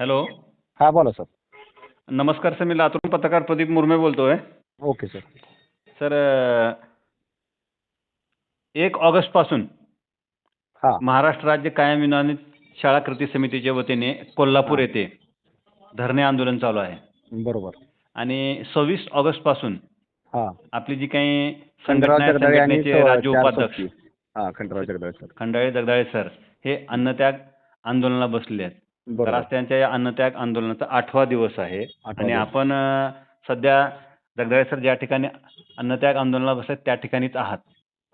Hello. हां बोला sir. नमस्कार सर मी लातूर पत्रकार प्रदीप मुर्मे बोलतोय. Okay sir. सर एक ऑगस्टपासून हां. महाराष्ट्र राज्य कायम विनानित शाळा कृती समितीच्या वतीने कोल्हापूर येथे धरणे आंदोलन चालू आहे. बरोबर. आणि सव्वीस ऑगस्टपासून हां. आपली जी काही खंडराव संघटना आहे, जगदाळे आणि संघटनेचे राज्य चार उपाध्यक्ष सोबती. हां खंडराव जगदाळे सर. खंडाळे जगदाळे सर हे अन्नत्याग आंदोलनाला बसले आहेत. तर आज त्यांच्या या अन्नत्याग आंदोलनाचा आठवा दिवस आहे. आणि. आपण सध्या जगदाळे सर ज्या ठिकाणी अन्नत्याग आंदोलनाला बसले त्या ठिकाणीच आहात.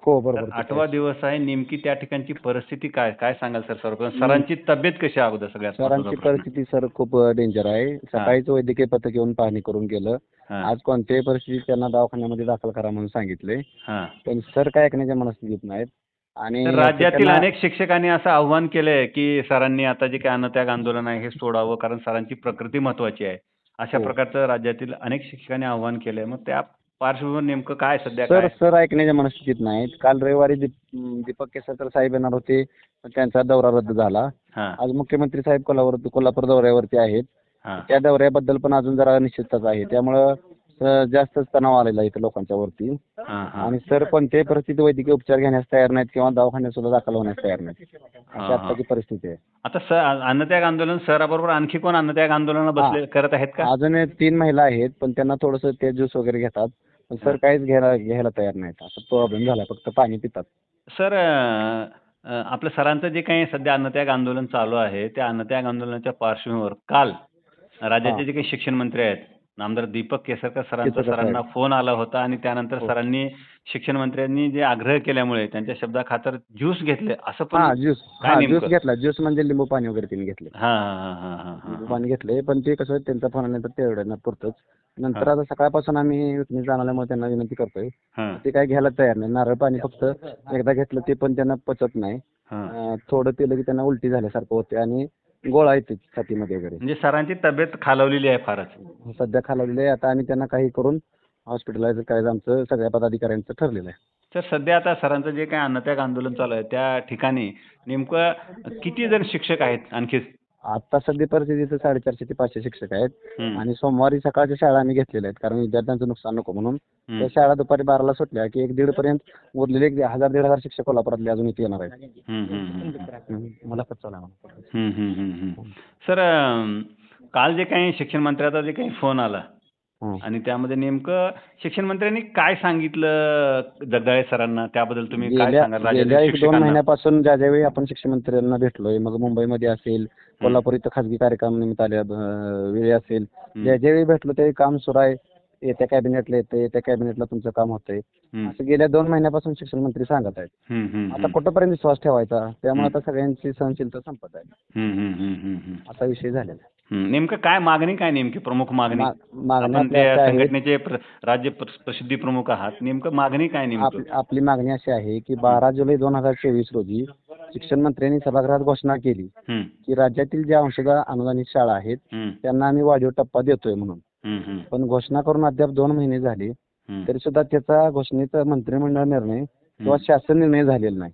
हो बरोबर. आठवा दिवस आहे नेमकी त्या ठिकाणची परिस्थिती काय काय सांगाल सर सर्वप्रथम? सरांची तब्येत कशी आहे अगोदर सगळ्यात सरांची. परिस्थिती सर खूप डेंजर आहे. सकाळीच वैद्यकीय पथक येऊन पाहणी करून गेलं. आज कोणत्याही परिस्थितीत त्यांना दवाखान्यामध्ये दाखल करा म्हणून सांगितले. पण सर काय ऐकण्याच्या मनस्थितीत नाहीत. आणि राज्यातील अनेक शिक्षकांनी असं आव्हान केलंय की सरांनी आता जे काही अन्नत्याग आंदोलन आहे हे सोडावं कारण सरांची प्रकृती महत्वाची आहे. अशा हो. प्रकारचं राज्यातील अनेक शिक्षकांनी आव्हान केलंय. मग त्या पार्श्वभूमीवर नेमकं काय सध्या सर सर ऐकण्याच्या मनस्थितीत नाहीत. काल रविवारी दीप दीपक केसरकर साहेब येणार होते. त्यांचा दौरा रद्द झाला. आज मुख्यमंत्री साहेब कोल्हापूर कोल्हापूर दौऱ्यावरती आहेत. त्या दौऱ्याबद्दल पण अजून जरा अनिश्चितताच आहे. त्यामुळं स- जास्तच तणाव आलेला आहे इथं लोकांच्या वरती. हां हां. आणि सर कोणत्याही परिस्थितीत वैद्यकीय उपचार घेण्यास तयार नाहीत किंवा दवाखान्यात सुद्धा दाखल होण्यास तयार नाहीत. अशी हा. आत्ताची परिस्थिती आहे. आता स अन्नत्याग आंदोलन सराबरोबर आणखी कोण अन्नत्याग आंदोलनाला बसले करत आहेत का? अजून एक तीन महिला आहेत पण त्यांना थोडंसं ते ज्यूस वगैरे घेतात. पण सर काहीच घ्यायला घ्यायला तयार नाहीत. असा प्रॉब्लेम झाला फक्त पाणी पितात. सर अ, अ, आपलं सरांचं जे काही सध्या अन्नत्याग आंदोलन चालू आहे त्या अन्नत्याग आंदोलनाच्या पार्श्वभूमीवर काल राज्याचे. जे काही शिक्षण मंत्री आहेत नामदार दीपक केसरकर सरांचा केसरकर सरांना. फोन आला होता आणि त्यानंतर हो. सरांनी शिक्षण मंत्र्यांनी जे आग्रह केल्यामुळे त्यांच्या शब्दाखातर ज्यूस घेतले असं पण हा ज्यूस. काय हा नेमकं? ज्यूस घेतला. ज्यूस म्हणजे लिंबू पाणी वगैरे त्यांनी घेतले. हा हा हा हा लिंबू हा. पाणी घेतले पण ते कसं त्यांचा फोन आल्यानंतर तेवढ्या पुरतच. नंतर. आता सकाळपासून आम्ही विकणी जाणल्यामुळे त्यांना विनंती करतोय. हा. ते काय घ्यायला तयार नाही. नारळ पाणी फक्त एकदा घेतलं ते पण त्यांना पचत नाही. हा. अं, थोडं पिलं की त्यांना उलटी झाल्यासारखं होते आणि गोळा येते छातीमध्ये वगैरे. म्हणजे सरांची तब्येत खालवलेली आहे फारच. सध्या खालावलेलं आहे आता आम्ही त्यांना काही करून हॉस्पिटलाइज करायचं आमचं सगळ्या पदाधिकाऱ्यांचं ठरलेलं आहे तर सध्या आता सरांचं जे काही अन्नत्याग आंदोलन चालू आहे त्या ठिकाणी नेमकं किती जण शिक्षक आहेत आणखी आता सध्या परिस्थितीत साडेचारशे ते पाचशे शिक्षक आहेत हम्म. आणि सोमवारी सकाळच्या शाळा आम्ही घेतलेल्या आहेत कारण विद्यार्थ्यांचं नुकसान नको म्हणून हम्म. त्या शाळा दुपारी बाराला सुटल्या की एक दीड पर्यंत उरलेले एक हजार दीड हजार शिक्षक कोल्हापुरातले अजून इथे येणार आहेत हम्म, हम्म, हम्म. हम्म. मला पण चालू आहे. हम्म, हम्म, हम्म, हम्म. सर अं, काल जे काही शिक्षण मंत्र्याचा जे काही फोन आला. आणि त्यामध्ये नेमकं शिक्षण मंत्र्यांनी काय सांगितलं जगदाळे सरांना? त्याबद्दल तुम्ही काय गेल्या सांगाल? गेल्या राज्यातील एक दोन महिन्यापासून ज्या ज्यावेळी आपण शिक्षण मंत्र्यांना भेटलोय मग मुंबईमध्ये असेल कोल्हापूर इथं खासगी कार्यक्रम निमित्त आल्या अं, वेळी असेल. ज्या ज्यावेळी भेटलो त्यावेळी काम सुरू आहे. येत्या कॅबिनेटला येते येत्या कॅबिनेटला तुमचं काम होतंय. असं गेल्या दोन महिन्यापासून शिक्षण मंत्री सांगत आहेत. आता. कुठंपर्यंत विश्वास ठेवायचा? त्यामुळे आता सगळ्यांची सहनशीलता संपत आहे. असा विषय झालेला आहे. नेमकं काय मागणी काय नेमकी प्रमुख मागणी? संघटनेचे राज्य प्र- प्रसिद्धी प्रमुख आहात. नेमकं मागणी काय नेमकं? आपली मागणी अशी आहे की बारा जुलै दोन हजार चोवीस रोजी शिक्षण मंत्र्यांनी सभागृहात घोषणा केली की राज्यातील ज्या अंशतः अनुदानित शाळा आहेत त्यांना आम्ही वाढीव टप्पा देतोय म्हणून. पण घोषणा करून अद्याप दोन महिने झाले तरी सुद्धा त्याचा घोषणेचा मंत्रिमंडळ निर्णय किंवा शासन निर्णय झालेला नाही.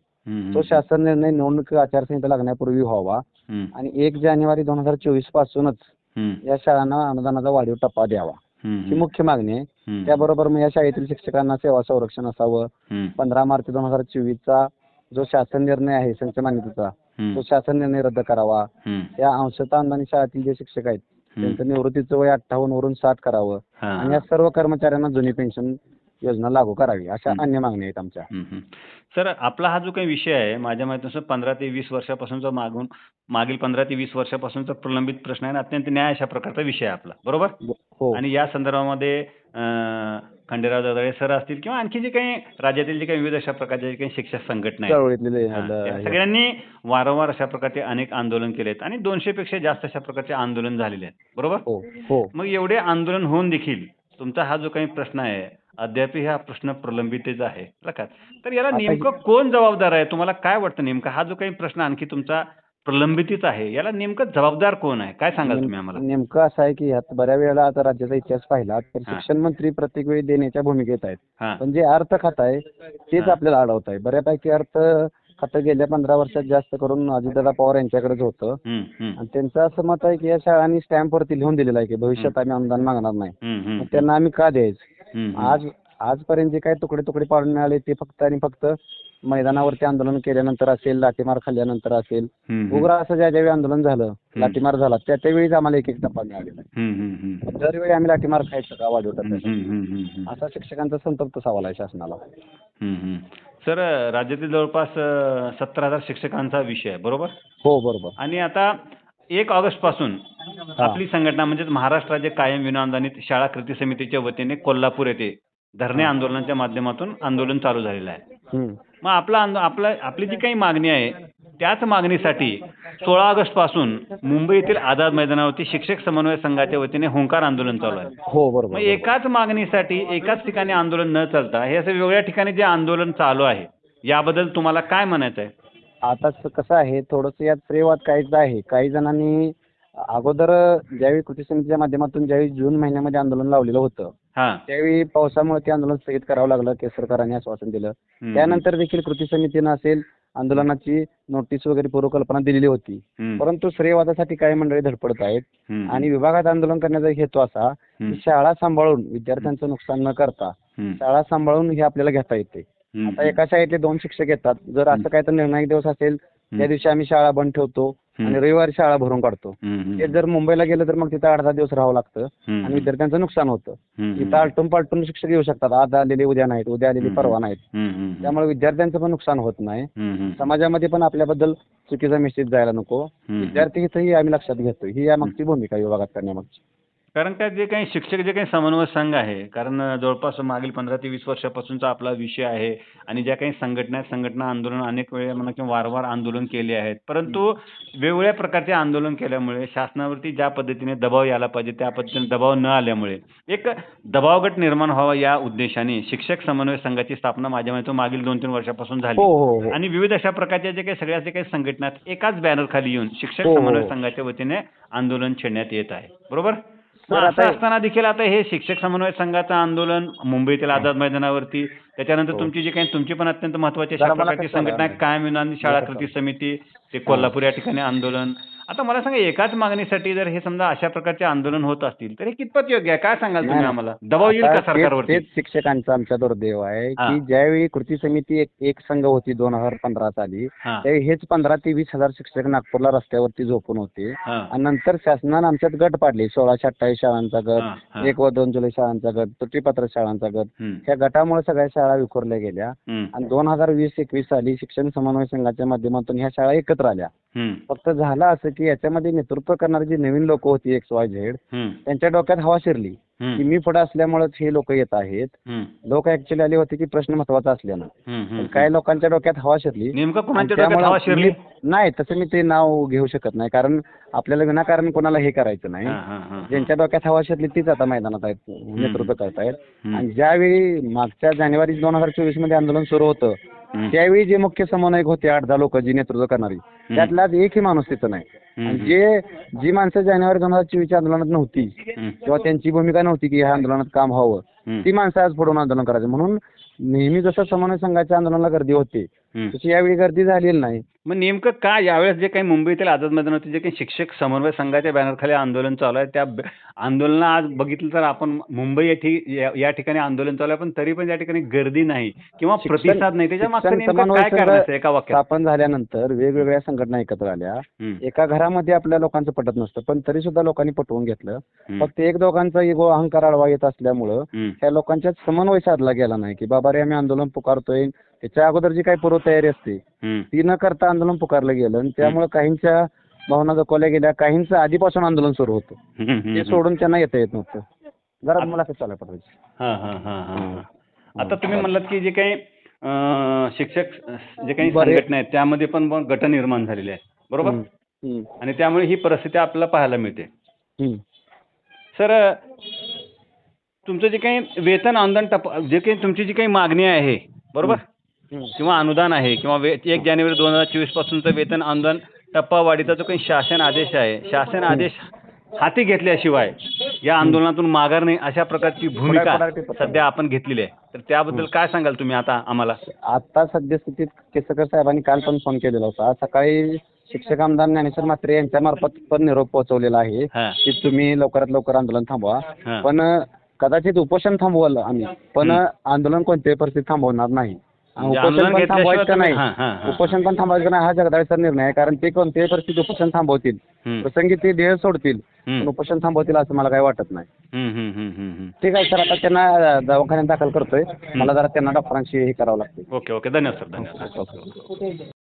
तो शासन निर्णय निवडणूक आचारसंहिता लागण्यापूर्वी व्हावा आणि एक जानेवारी दोन हजार चोवीस पासूनच या शाळांना अनुदानाचा वाढीव टप्पा द्यावा. ही मुख्य मागणी आहे. त्याबरोबर मग या शाळेतील शिक्षकांना सेवा संरक्षण असावं. पंधरा मार्च दोन हजार चोवीसचा जो शासन निर्णय आहे संच मान्यतेचा तो शासन निर्णय रद्द करावा. या अंशतः अनुदानित शाळेतील जे शिक्षक आहेत. त्यांचं निवृत्तीचं वय अठ्ठावन्न वरून साठ करावं. आणि या सर्व कर्मचाऱ्यांना जुनी पेन्शन योजना लागू करावी अशा. अन्य मागण्या आहेत आमच्या. सर आपला हा जो काही विषय आहे माझ्या माहितीनुसार पंधरा ते वीस वर्षापासूनचा मागून मागील पंधरा ते वीस वर्षापासूनचा प्रलंबित प्रश्न आहे आणि अत्यंत न्याय अशा प्रकारचा विषय आहे आपला. बरोबर? हो. आणि या संदर्भामध्ये खंडेराव जगदाळे सर असतील किंवा आणखी जे काही राज्यातील जे काही विविध अशा प्रकारचे जे काही शिक्षक संघटना आहेत. सगळ्यांनी वारंवार अशा प्रकारचे अनेक आंदोलन केले आहेत आणि दोनशे पेक्षा जास्त अशा प्रकारचे आंदोलन झालेले आहेत. बरोबर? हो हो. मग एवढे आंदोलन होऊन देखील तुमचा हा जो काही प्रश्न आहे अद्यापही हा प्रश्न प्रलंबितच आहे. बरं का तर याला नेमकं कोण जबाबदार आहे? तुम्हाला काय वाटतं नेमका? हा जो काही प्रश्न आणखी तुमचा प्रलंबितच आहे याला नेमकं जबाबदार कोण आहे? काय सांगाल तुम्ही आम्हाला? नेमकं असं आहे की बऱ्याच वेळेला आता राज्याचा इतिहास पाहिला तर हा. शिक्षण मंत्री प्रत्येक वेळी देण्याच्या भूमिकेत आहेत. पण जे अर्थ खात आहे तेच. आपल्याला अडवत आहे. बऱ्यापैकी अर्थ खातं गेल्या पंधरा वर्षात जास्त करून अजितदादा पवार यांच्याकडेच होतं. आणि त्यांचं असं मत आहे की या शाळांनी स्टॅम्पवरती लिहून दिलेलं आहे की भविष्यात आम्ही अनुदान मागणार नाही. त्यांना आम्ही का द्यायचं. आज आजपर्यंत जे काही तुकडे तुकडे पाडून मिळाले ते फक्त आणि फक्त मैदानावरती आंदोलन केल्यानंतर असेल लाठीमार खाल्ल्यानंतर असेल उग्र असं ज्या ज्यावेळी आंदोलन झालं लाठीमार झाला त्या त्यावेळीच आम्हाला एक एक टप्पा मिळालेला आहे. दरवेळी आम्ही लाठीमार खायचं का वाढवतात. असा शिक्षकांचा संतप्त सवाल आहे शासनाला. सर राज्यातील जवळपास सत्तर हजार शिक्षकांचा विषय आहे बरोबर? हो बरोबर. आणि आता एक ऑगस्टपासून. आपली संघटना म्हणजेच महाराष्ट्र राज्य कायम विनाअनुदानित शाळा कृती समितीच्या वतीने कोल्हापूर येथे धरणे आंदोलनाच्या माध्यमातून आंदोलन चालू झालेलं आहे. मग आपला आपला आपली जी काही मागणी आहे त्याच मागणीसाठी सोळा ऑगस्टपासून मुंबई येथील आझाद मैदानावरती शिक्षक समन्वय संघाच्या वतीने हुंकार आंदोलन चालू आहे. हो मग बरोबर. एकाच मागणीसाठी एकाच ठिकाणी आंदोलन न चालता हे असं वेगवेगळ्या ठिकाणी जे आंदोलन चालू आहे याबद्दल तुम्हाला काय म्हणायचं आहे आता कसं आहे थोडंसं यात श्रेयवाद काहीच आहे काही जणांनी अगोदर ज्यावेळी कृती समितीच्या माध्यमातून ज्यावेळी जून महिन्यामध्ये आंदोलन लावलेलं होतं हां त्यावेळी पावसामुळे ते आंदोलन स्थगित करावं लागलं केंद्र सरकारने आश्वासन दिलं. त्यानंतर देखील कृती समितीनं असेल आंदोलनाची नोटीस वगैरे पूर्वकल्पना दिलेली होती हम्म. परंतु श्रेयवादासाठी काही मंडळी धडपडत आहेत. आणि विभागात आंदोलन करण्याचा हेतू असा. की शाळा सांभाळून विद्यार्थ्यांचं नुकसान न करता. शाळा सांभाळून हे आपल्याला घेता येते. आता एका शाळेतले दोन शिक्षक येतात जर असं काय तर निर्णायक दिवस असेल त्या दिवशी आम्ही शाळा बंद ठेवतो आणि. रविवारी शाळा भरून काढतो. ते जर मुंबईला गेलं तर मग तिथं आठ दहा दिवस राहावं लागतं. आणि विद्यार्थ्यांचं नुकसान होतं. इथं आलटून पालटून शिक्षक येऊ शकतात आज आलेले उद्या नाहीत उद्या आलेले. परवा नाहीत. त्यामुळे विद्यार्थ्यांचं पण नुकसान होत नाही. समाजामध्ये पण आपल्याबद्दल चुकीचा मेसेज जायला नको. विद्यार्थी हितही आम्ही लक्षात घेतो ही या मागची भूमिका विभागात करण्यामागची कारण त्यात जे काही शिक्षक जे काही समन्वय संघ आहे कारण जवळपास मागील पंधरा ते वीस वर्षापासूनचा आपला विषय आहे आणि ज्या काही संघटना आहेत संघटना आंदोलन अनेक वेळा म्हणा किंवा वारंवार आंदोलन केले आहेत. परंतु वेगवेगळ्या प्रकारचे आंदोलन केल्यामुळे शासनावरती ज्या पद्धतीने दबाव यायला पाहिजे त्या पद्धतीने दबाव न आल्यामुळे एक दबावगट निर्माण व्हावा या उद्देशाने शिक्षक समन्वय संघाची स्थापना माझ्या माहिती मागील दोन तीन वर्षापासून झाली. हो हो हो. आणि विविध अशा प्रकारच्या जे काही सगळ्या जे काही संघटना आहेत एकाच बॅनर खाली येऊन शिक्षक. समन्वय संघाच्या वतीने आंदोलन छेडण्यात येत आहे. बरोबर? असं असताना देखील आता हे शिक्षक समन्वय संघाचं आंदोलन मुंबईतील आझाद मैदानावरती त्याच्यानंतर हो. तुमची जी काही तुमची पण अत्यंत महत्वाची अशा प्रकारची? संघटना आहे कायम विनानी शाळा कृती समिती ते कोल्हापूर या ठिकाणी आंदोलन. आता मला सांगा एकाच मागणीसाठी जर हे समजा अशा प्रकारचे आंदोलन होत असतील तर हे कितपत योग्य आहे? काय सांगाल तुम्ही आम्हाला? दबाव येईल का सरकारवरती? तेच शिक्षकांचा आमच्या दुर्दैव आहे. की ज्यावेळी कृती समिती एक संघ होती दोन हजार पंधरा साली त्यावेळी हेच पंधरा ते वीस हजार शिक्षक नागपूरला रस्त्यावरती झोपून होते. आणि नंतर शासनानं आमच्यात गट पाडले सोळाशे अठ्ठावीस शाळांचा गट. एक व दोन जुलै शाळांचा गट तुटीपत्र शाळांचा गट. ह्या गटामुळे सगळ्या शाळा विखुरल्या गेल्या. आणि दोन हजार वीस एकवीस साली शिक्षण समन्वय संघाच्या माध्यमातून ह्या शाळा एकत्र आल्या. हम्म, फक्त झालं असं की याच्यामध्ये नेतृत्व करणारी जी नवीन लोक होती एक्स वाय झेड त्यांच्या डोक्यात हवा शिरली. की मी पुढे असल्यामुळेच हे लोक येत आहेत. लोक ऍक्च्युली आले होते की प्रश्न महत्त्वाचा असल्यानं. काही लोकांच्या डोक्यात हवा शिरली? त्यामुळं शिरली? नाही तसं मी ते नाव घेऊ शकत नाही. कारण आपल्याला विनाकारण कोणाला हे करायचं नाही. ज्यांच्या डोक्यात हवा शिरली तीच आता मैदानात आहेत नेतृत्व करतायत. आणि ज्यावेळी मागच्या जानेवारी दोन हजार चोवीसमध्ये आंदोलन सुरू होतं. त्यावेळी जे मुख्य समन्वयक होते आठ दहा लोक जी नेतृत्व करणारी त्यातलाच एकही माणूस तिथं नाही. जे जी माणसं जानेवारी दोन हजार चोवीसच्या आंदोलनात नव्हती. किंवा त्यांची भूमिका नव्हती की ह्या आंदोलनात काम व्हावं. ती माणसं आज पुढून आंदोलन करायचं म्हणून नेहमी जसं समन्वय संघाच्या आंदोलनाला गर्दी होते. तशी यावेळी गर्दी झालेली नाही. मग नेमकं काय? यावेळेस जे काही मुंबईतील आझाद मैदानावरती जे काही शिक्षक समन्वय संघाच्या बॅनरखाली आंदोलन चालू आहे त्या आंदोलना आज बघितलं तर आपण मुंबई या ठिकाणी आंदोलन चालू आहे पण तरी पण या ठिकाणी गर्दी नाही किंवा प्रतिसाद नाही. त्याच्या मागचं एका वाक्यात? स्थापन झाल्यानंतर वेगवेगळ्या संघटना एकत्र आल्या. एका घरामध्ये आपल्या लोकांचं पटत नसतं पण तरी सुद्धा लोकांनी पटवून घेतलं. फक्त एक दोघांचा इगो अहंकार आडवा येत असल्यामुळं. त्या लोकांच्यात समन्वय साधला गेला नाही की बाबा रे आम्ही आंदोलन पुकारतोय त्याच्या अगोदर जी काही पूर्वतयारी असते. ती न करता आंदोलन पुकारलं गेलं आणि त्यामुळे काहींच्या भावना दखवल्या गेल्या काहींचं आधीपासून आंदोलन सुरू होतं. ते सोडून त्यांना येता येत नव्हतं जरा मला कसं चालायला हा. आता तुम्ही म्हणलात की जे काही शिक्षक जे काही संघटना आहेत त्यामध्ये पण गट निर्माण झालेले आहेत बरोबर. आणि त्यामुळे ही परिस्थिती आपल्याला पाहायला मिळते. सर तुमचं जे काही वेतन टप जे काही तुमची जी काही मागणी आहे बरोबर. किंवा अनुदान आहे किंवा वे एक जानेवारी दोन हजार चोवीस पासूनचं वेतन अनुदान टप्पावाढीचा जो काही शासन आदेश आहे शासन आदेश हाती घेतल्याशिवाय या आंदोलनातून माघार नाही अशा प्रकारची भूमिका. सध्या आपण घेतलेली आहे. तर त्याबद्दल काय सांगाल तुम्ही आता आम्हाला? आता सद्यस्थितीत केसकर साहेबांनी काल पण फोन केलेला होता. आज सकाळी शिक्षक आमदार ज्ञानेश्वर म्हात्रे यांच्या मार्फत पण निरोप पोहोचवलेला आहे की तुम्ही लवकरात लवकर आंदोलन थांबवा. पण कदाचित उपोषण थांबवल आम्ही पण आंदोलन कोणत्याही परिस्थितीत थांबवणार नाही. उपोषण आंदोलन पण थांबवायचं नाही. उपोषण पण थांबवायचं नाही हा जगदाळेचा निर्णय आहे. कारण ते कोणत्याही परिस्थितीत उपोषण थांबवतील. प्रसंगी ते देह सोडतील. पण उपोषण थांबवतील असं मला काही वाटत नाही. ठीक आहे सर आता त्यांना दवाखान्यात दाखल करतोय. मला जरा त्यांना डॉक्टरांशी हे करावं लागतं ओके ओके. धन्यवाद सर. धन्यवाद.